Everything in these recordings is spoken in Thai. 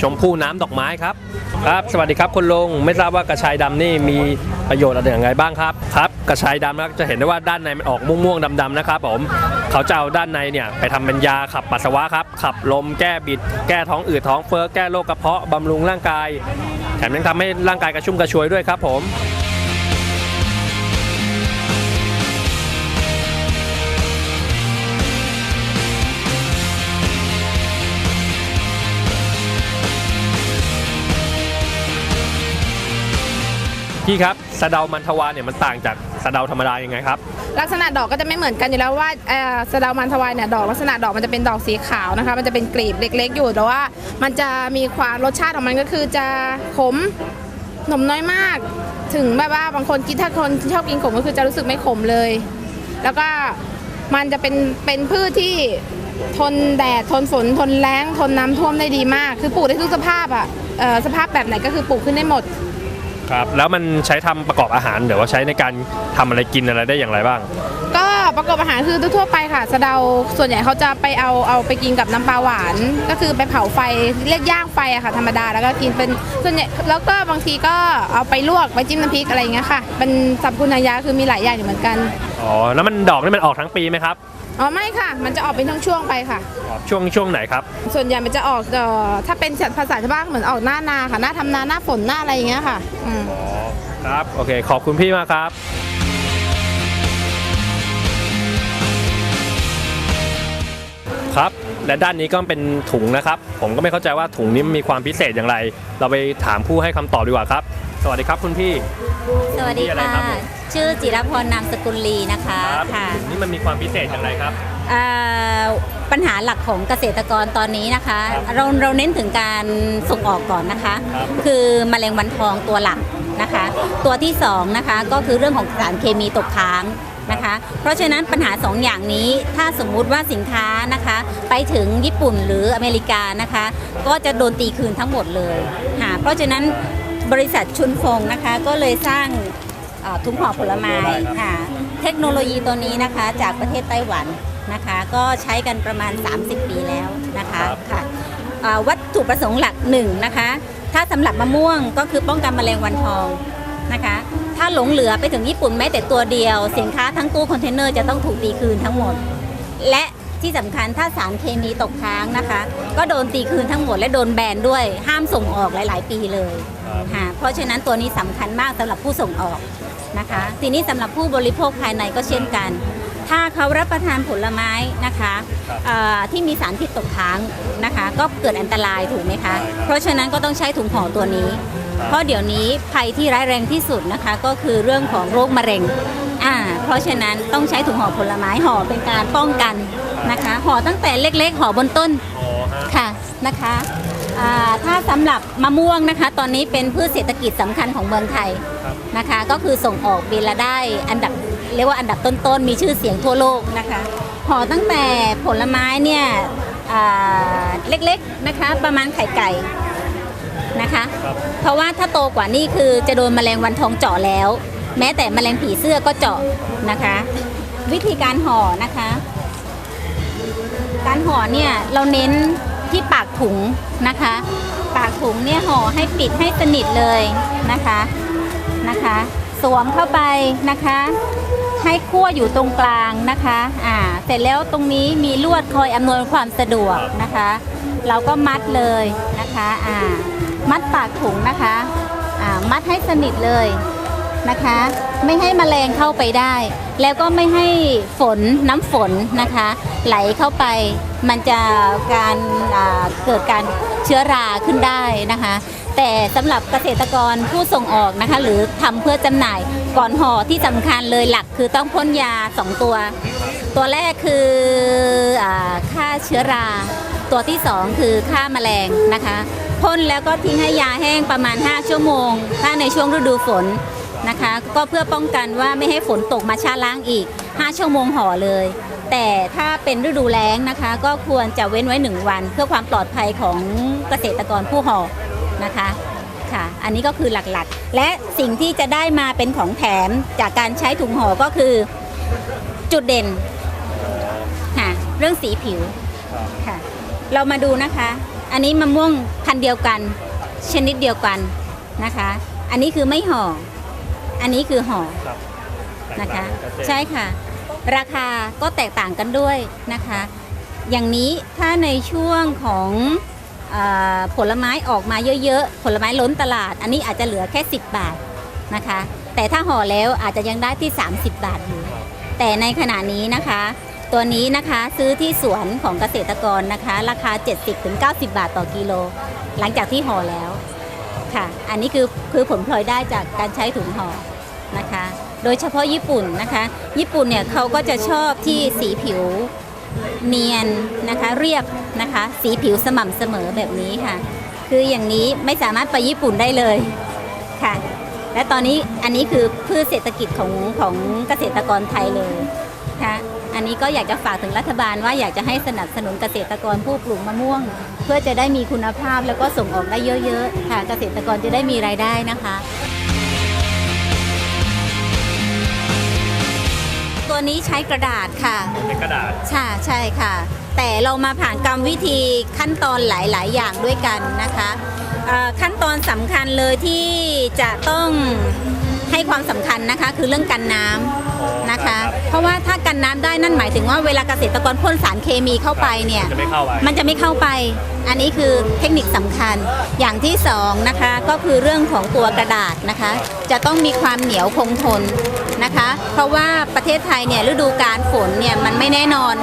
ชมพู่น้ำดอกไม้ครับครับ สวัสดีครับคุณลุงไม่ทราบว่ากระชายดำนี่มีประโยชน์อะไรอย่างไรบ้างครับครับ กระชายดำนะจะเห็นได้ว่าด้านในมันออกม่วงๆดำๆนะครับผมเขาจะเอาด้านในเนี่ยไปทำเป็นยาขับปัสสาวะครับขับลมแก้บิด แก้ท้องอืดท้องเฟ้อแก้โรคกระเพาะบำรุงร่างกายแถมยังทำให้ร่างกายกระชุ่มกระชวยด้วยครับผม พี่ครับสะเดามันทวาเนี่ยมันต่างจากสะเดาธรรมดายังไงครับ ลักษณะดอกก็จะไม่เหมือนกันอยู่แล้วว่าเอ่อสะเดามันทวายเนี่ยดอกลักษณะดอกมันจะเป็นดอกสีขาวนะคะ มันจะเป็นกลีบเล็ก ๆ อยู่แต่ว่า มันจะมีความรสชาติของมันก็คือจะขมหนมน้อยมาก ถึงแบบว่าบางคนกินถ้าคนชอบกินขมก็คือจะรู้สึกไม่ขมเลย แล้วก็มันจะเป็นเป็นพืชที่ทนแดดทนฝนทนแล้งทนน้ำท่วมได้ดีมาก คือปลูกได้ทุกสภาพอะเอ่อสภาพแบบไหนก็คือปลูกขึ้นได้หมด ครับแล้วมันใช้ทำประกอบอาหารหรือว่าใช้ในการทำอะไรกินอะไรได้อย่างไรบ้าง ก็ประกอบอาหารคือทั่วๆไปค่ะสะเดาส่วนใหญ่เขาจะไปเอาเอาไปกินกับน้ำปลาหวาน ก็คือไปเผาไฟเรียกย่างไฟอะค่ะ ธรรมดาแล้วก็กินเป็นส่วนใหญ่แล้วก็บางทีก็เอาไปลวกไปจิ้มน้ำพริกอะไรอย่างเงี้ยค่ะเป็นสรรพคุณทางยาคือมีหลายอย่างอยู่เหมือนกันอ๋อแล้วมันดอกนี่มันออกทั้งปีไหมครับ อ๋อไม่ค่ะ มันจะออกเป็นช่วงๆไปค่ะออกช่วงช่วงไหนครับ ส่วนใหญ่มันจะออกเอ่อถ้าเป็นภาษาชาวบ้านเหมือนออกหน้านาค่ะ หน้าทำนาหน้าฝนหน้าอะไรอย่างเงี้ยค่ะอืม อ๋อครับ โอเค ขอบคุณพี่มากครับ ครับ และด้านนี้ก็เป็นถุงนะครับ ผมก็ไม่เข้าใจว่าถุงนี้มีความพิเศษอย่างไร เราไปถามผู้ให้คำตอบดีกว่าครับ สวัสดีครับคุณพี่ สวัสดีชื่ออะไรค่ะครับผมชื่อจิรพรนามสกุลลีนะคะครับค่ะถุงนี้มันมีความพิเศษอย่างไรครับเอ่อปัญหาหลักของเกษตรกรตอนนี้นะคะครับเราเราเน้นถึงการส่งออกก่อนนะคะครับคือแมลงวันทองตัวหลักนะคะ ตัวที่สองนะคะก็คือเรื่องของสารเคมีตกค้างนะคะ เพราะฉะนั้นปัญหาสองอย่างนี้ถ้าสมมุติว่าสินค้านะคะ ไปถึงญี่ปุ่นหรืออเมริกานะคะ ก็จะโดนตีคืนทั้งหมดเลยค่ะเพราะฉะนั้น บริษัทชุนฟงนะคะ ก็เลยสร้างเอ่อถุงห่อผลไม้ค่ะ เทคโนโลยีตัวนี้นะคะจากประเทศไต้หวันนะคะ ก็ใช้กันประมาณ 30 ปีแล้วนะคะครับค่ะเอ่อวัตถุประสงค์หลักหนึ่งนะคะ ถ้าสำหรับมะม่วงก็คือป้องกันแมลงวันทองนะคะ ถ้าหลงเหลือไปถึงญี่ปุ่นแม้แต่ตัวเดียว สินค้าทั้งตู้คอนเทนเนอร์จะต้องถูกตีคืนทั้งหมด และที่สำคัญถ้าสารเคมีตกค้างนะคะ ก็โดนตีคืนทั้งหมดและโดนแบนด้วยห้ามส่งออกหลาย ๆ ปีเลย ครับค่ะเพราะฉะนั้นตัวนี้สำคัญมากสำหรับผู้ส่งออกนะคะ ทีนี้สำหรับผู้บริโภคภายในก็เช่นกัน ถ้าเขารับประทานผลไม้นะคะครับเอ่อที่มีสารพิษตกค้างนะคะ ก็เกิดอันตรายถูกไหมคะใช่ครับเพราะฉะนั้นก็ต้องใช้ถุงห่อตัวนี้ เพราะเดี๋ยวนี้ภัยที่ร้ายแรงที่สุดนะคะ ก็คือเรื่องของโรคมะเร็งอ่าเพราะฉะนั้นต้องใช้ถุงห่อผลไม้ห่อเป็นการป้องกันนะคะห่อตั้งแต่เล็กๆห่อบนต้นอ๋อฮะค่ะนะคะอ่า ถ้าสำหรับมะม่วงนะคะ ตอนนี้เป็นพืชเศรษฐกิจสำคัญของเมืองไทยครับนะคะ ก็คือส่งออกบินละได้อันดับเรียกว่าอันดับต้นๆ มีชื่อเสียงทั่วโลกนะคะห่อตั้งแต่ผลไม้เนี่ยอ่าเล็กๆนะคะ ประมาณไข่ไก่นะคะครับเพราะว่าถ้าโตกว่านี้คือจะโดนแมลงวันทองเจาะแล้ว แม้แต่แมลงผีเสื้อก็เจาะนะคะ วิธีการห่อนะคะ การห่อเนี่ยเราเน้น ที่ปากถุงนะคะ ปากถุงเนี่ยห่อให้ปิดให้สนิทเลยนะคะนะคะ สวมเข้าไปนะคะ ให้ขั้วอยู่ตรงกลางนะคะอ่าเสร็จแล้วตรงนี้มีลวดคอยอำนวยความสะดวกนะคะ เราก็มัดเลยนะคะอ่ามัดปากถุงนะคะอ่ามัดให้สนิทเลยนะคะ ไม่ให้แมลงเข้าไปได้ แล้วก็ไม่ให้ฝนน้ำฝนนะคะ ไหลเข้าไปมันจะการเกิดการเชื้อราขึ้นได้นะคะ แต่สำหรับเกษตรกรผู้ส่งออกนะคะ หรือทำเพื่อจำหน่ายก่อนห่อที่สำคัญเลยหลักคือต้องพ่นยา 2 ตัว ตัวแรกคืออฆ่าเชื้อรา ตัวที่ 2 คือฆ่าแมลงนะคะพ่นแล้วก็ทิ้งให้ยาแห้งประมาณ 5 ชั่วโมง ถ้าในช่วงฤดูฝน นะคะ ก็เพื่อป้องกันว่าไม่ให้ฝนตกมาชาล้างอีก 5 ชั่วโมงห่อเลย แต่ถ้าเป็นฤดูแล้งนะคะ ก็ควรจะเว้นไว้ 1 วัน เพื่อความปลอดภัยของเกษตรกรผู้ห่อนะคะค่ะ อันนี้ก็คือหลักๆ และสิ่งที่จะได้มาเป็นของแถมจากการใช้ถุงห่อก็คือจุดเด่นค่ะเรื่องสีผิวค่ะ เรามาดูนะคะ อันนี้มะม่วงพันธุ์เดียวกัน ชนิดเดียวกันนะคะ อันนี้คือไม่ห่อ อันนี้คือห่อครับนะคะ ใช่ค่ะ ราคาก็แตกต่างกันด้วยนะคะ อย่างนี้ถ้าในช่วงของเออผลไม้ออกมาเยอะๆ ผลไม้ล้นตลาด อันนี้อาจจะเหลือแค่ 10 บาทนะคะ แต่ถ้าห่อแล้วอาจจะยังได้ที่ 30 บาทอยู่ แต่ในขณะนี้นะคะ ตัวนี้นะคะซื้อที่สวนของเกษตรกรนะคะ ราคา 70-90 บาทต่อกิโล หลังจากที่ห่อแล้ว ค่ะ อันนี้คือคือผลพลอยได้จากการใช้ถุงห่อนะคะ โดยเฉพาะญี่ปุ่นนะคะ ญี่ปุ่นเนี่ยเขาก็จะชอบที่สีผิวเนียนนะคะเรียบนะคะ สีผิวสม่ำเสมอแบบนี้ค่ะ คืออย่างนี้ไม่สามารถไปญี่ปุ่นได้เลยค่ะ และตอนนี้อันนี้คือพืชเศรษฐกิจของของเกษตรกรไทยเลยค่ะ อันนี้ก็อยากจะฝากถึงรัฐบาลว่าอยากจะให้สนับสนุนเกษตรกรผู้ปลูกมะม่วง เพื่อจะได้มีคุณภาพแล้วก็ส่งออกได้เยอะๆค่ะเกษตรกรจะได้มีรายได้นะคะตัวนี้ใช้กระดาษค่ะเป็นกระดาษใช่ใช่ค่ะ แต่เรามาผ่านกรรมวิธีขั้นตอนหลาย ๆ อย่างด้วยกันนะคะเอ่อขั้นตอนสำคัญเลยที่จะต้อง ให้ความสำคัญนะคะ คือเรื่องกันน้ำนะคะ เพราะว่าถ้ากันน้ำได้นั่นหมายถึงว่าเวลาเกษตรกรพ่นสารเคมีเข้าไปเนี่ยจะไม่เข้าไปมันจะไม่เข้าไป อันนี้คือเทคนิคสำคัญอย่างที่สองนะคะก็คือเรื่องของตัวกระดาษนะคะ จะต้องมีความเหนียวคงทนนะคะ เพราะว่าประเทศไทยเนี่ยฤดูการฝนเนี่ยมันไม่แน่นอน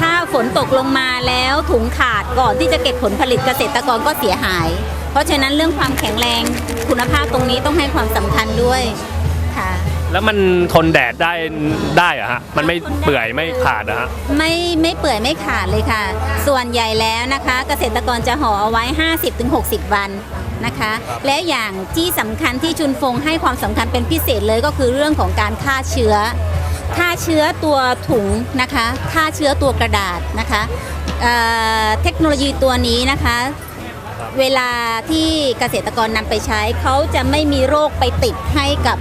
ถ้าฝนตกลงมาแล้วถุงขาดก่อนที่จะเก็บผลผลิตเกษตรกรก็เสียหาย เพราะฉะนั้นเรื่องความแข็งแรงคุณภาพตรงนี้ต้องให้ความสำคัญด้วยค่ะ แล้วมันทนแดดได้ได้เหรอะฮะ มันไม่เปื่อยไม่ขาดอะฮะ ไม่ไม่เปื่อยไม่ขาดเลยค่ะ ส่วนใหญ่แล้วนะคะ เกษตรกรจะห่อเอาไว้ 50-60 วันนะคะ และอย่างที่สำคัญที่ชุนฟงให้ความสำคัญเป็นพิเศษเลยก็คือเรื่องของการฆ่าเชื้อ ฆ่าเชื้อตัวถุงนะคะฆ่าเชื้อตัวกระดาษนะคะเเทคโนโลยีตัวนี้นะคะ เวลาที่เกษตรกรนำไปใช้เขาจะไม่มีโรคไปติดให้กับ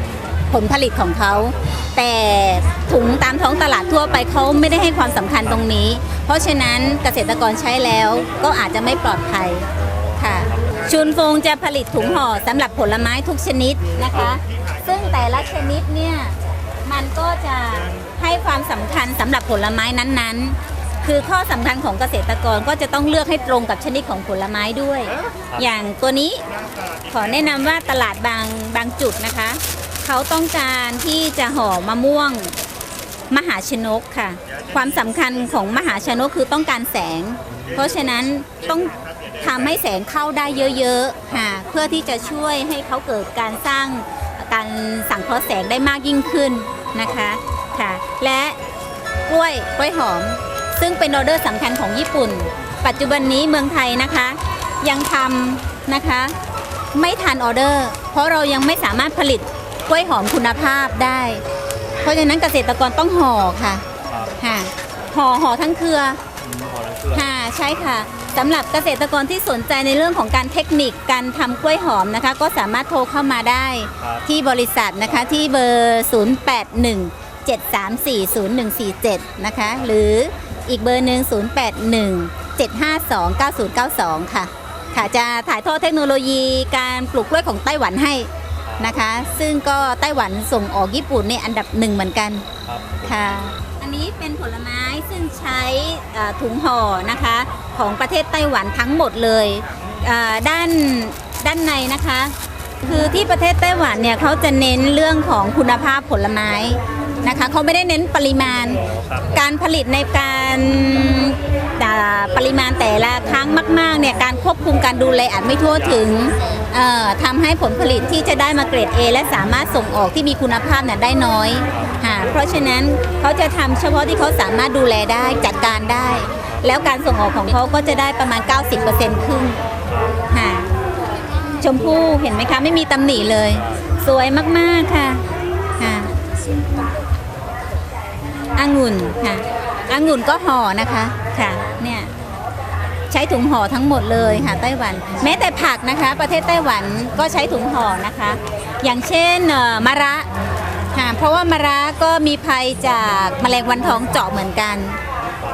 ผลผลิตของเขา แต่ถุงตามท้องตลาดทั่วไปเขาไม่ได้ให้ความสำคัญตรงนี้ เพราะฉะนั้นเกษตรกรใช้แล้วก็อาจจะไม่ปลอดภัยค่ะชุนฟงจะผลิตถุงห่อสำหรับผลไม้ทุกชนิดนะคะ ซึ่งแต่ละชนิดเนี่ย มันก็จะให้ความสำคัญสำหรับผลไม้นั้นๆ คือข้อสำคัญของเกษตรกรก็จะต้องเลือกให้ตรงกับชนิดของผลไม้ด้วย อย่างตัวนี้ขอแนะนำว่าตลาดบางบางจุดนะคะ เขาต้องการที่จะห่อมะม่วงมหาชนกค่ะ ความสำคัญของมหาชนกคือต้องการแสง เพราะฉะนั้นต้องทำให้แสงเข้าได้เยอะๆค่ะเพื่อที่จะช่วยให้เขาเกิดการสร้างการสังเคราะห์แสงได้มากยิ่งขึ้น นะคะค่ะและกล้วยกล้วยหอม ซึ่งเป็นออเดอร์สำคัญของญี่ปุ่น ปัจจุบันนี้เมืองไทยนะคะ ยังทำนะคะ ไม่ทันออเดอร์ เพราะเรายังไม่สามารถผลิตกล้วยหอมคุณภาพได้ เพราะฉะนั้นเกษตรกรต้องห่อค่ะค่ะห่อห่อทั้งเครือ ค่ะ ใช่ค่ะสำหรับเกษตรกรที่สนใจในเรื่องของการเทคนิคการทำกล้วยหอมนะคะ ก็สามารถโทรเข้ามาได้ครับที่บริษัทนะคะที่เบอร์ 081 7340147 นะคะ หรืออีกเบอร์หนึ่ง081 752 9092 ค่ะ ค่ะจะถ่ายทอดเทคโนโลยีการปลูกกล้วยของไต้หวันให้นะคะ ซึ่งก็ไต้หวันส่งออกญี่ปุ่นเนี่ยอันดับหนึ่งเหมือนกันครับค่ะอั นี้เป็นผลไม้ซึ่งใช้ถุงห่อนะคะของประเทศไต้หวันทั้งหมดเลยด้านด้านในนะคะ คือที่ประเทศไต้หวันเนี่ยเขาจะเน้นเรื่องของคุณภาพผลไม้ นะคะเขาไม่ได้เน้นปริมาณ การผลิตในการปริมาณแต่ละครั้งมากๆเนี่ยการควบคุมการดูแลอาจไม่ทั่วถึงเอ่อทำให้ผลผลิตที่จะได้มาเกรด A และสามารถส่งออกที่มีคุณภาพเนี่ยได้น้อยค่ะเพราะฉะนั้นเขาจะทำเฉพาะที่เขาสามารถดูแลได้จัดการได้ แล้วการส่งออกของเขาก็จะได้ประมาณ 90%ขึ้นค่ะชมพู่เห็นไหมคะ ไม่มีตำหนิเลย สวยมาก ๆ ค่ะค่ะ องุ่นค่ะองุ่นก็ห่อนะคะค่ะเนี่ยใช้ถุงห่อทั้งหมดเลยค่ะไต้หวัน แม้แต่ผักนะคะ ประเทศไต้หวันก็ใช้ถุงห่อนะคะ อย่างเช่นเอ่อมะระค่ะเพราะว่ามะระก็มีภัยจากแมลงวันทองเจาะเหมือนกัน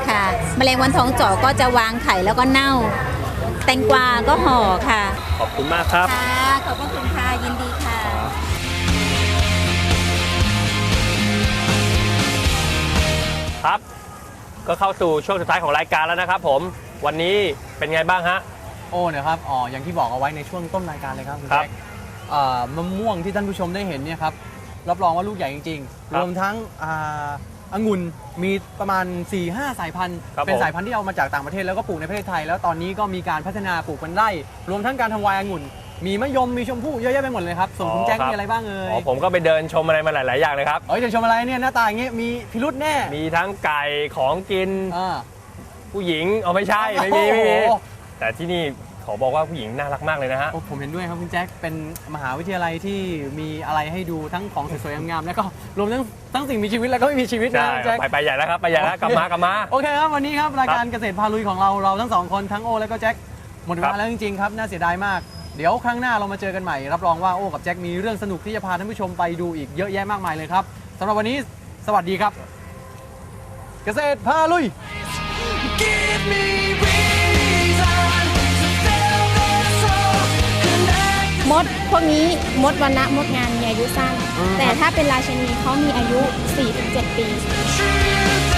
ค่ะ แมลงวันทองเจาะก็จะวางไข่แล้วก็เน่า แตงกวาก็ห่อค่ะ ขอบคุณมากครับค่ะขอบพระคุณค่ะ ก็เข้าสู่ช่วงสุดท้ายของรายการแล้วนะครับผมวันนี้เป็นไงบ้างฮะ โอ้นะครับอ๋ออย่างที่บอกเอาไว้ในช่วงต้นรายการเลยครับคุณครับแจ็คเอ่อมะม่วงที่ท่านผู้ชมได้เห็นเนี่ยครับรับรองว่าลูกใหญ่จริงครัๆ บรวมทั้งอ่าองุ่นมีประมาณ 4-5 สายพันธุ์ ครับเป็นผม สายพันธุ์ที่เอามาจากต่างประเทศแล้วก็ปลูกในประเทศไทย แล้วตอนนี้ก็มีการพัฒนาปลูกเป็นไร่ รวมทั้งการทำไวน์องุ่น มีมะยมมีชมพู่เยอะแยะไปหมดเลยครับส่วนคุณแจ็คมีอะไรบ้างเอ่ยอ๋อผมก็ไปเดินชมอะไรมาหลาย ๆ อย่างเลยครับเอ้ยเดี๋ยวชมอะไรเนี่ยหน้าตาอย่างเงี้ยมีพิรุษแน่มีทั้งไก่ของกินอ่าผู้หญิงเอาไม่ใช่ไม่มีไม่มีโอ้โหแต่ที่นี่ขอบอกว่าผู้หญิงน่ารักมากเลยนะฮะโอ้ผมเห็นด้วยครับคุณแจ็คเป็นมหาวิทยาลัยที่มีอะไรให้ดูทั้งของสวยๆงามๆแล้วก็รวมทั้งทั้งสิ่งมีชีวิตแล้วก็ไม่มีชีวิตนะใช่คุณแจ็ค ไปไปใหญ่แล้วครับ ไปใหญ่แล้วกลับมากลับมา โอเคครับ วันนี้ครับ รายการเกษตรพาลุยของเราเราทั้งสองคนทั้งโอและก็แจ็คหมดเวครัลาบ แล้วจริงๆครับ น่าเสียดายมาก เดี๋ยวครั้งหน้าเรามาเจอกันใหม่ รับรองว่าโอกับแจ็คมีเรื่องสนุกที่จะพาท่านผู้ชมไปดูอีกเยอะแยะมากมายเลยครับสำหรับวันนี้สวัสดีครับ เกษตรพาลุย Give me reason to fill this hole. Connect มดพวกนี้มดวันละมดงานมีอายุสั้นอืมแต่ถ้าเป็นราชินีเขามีอายุ 4-7 ปี tree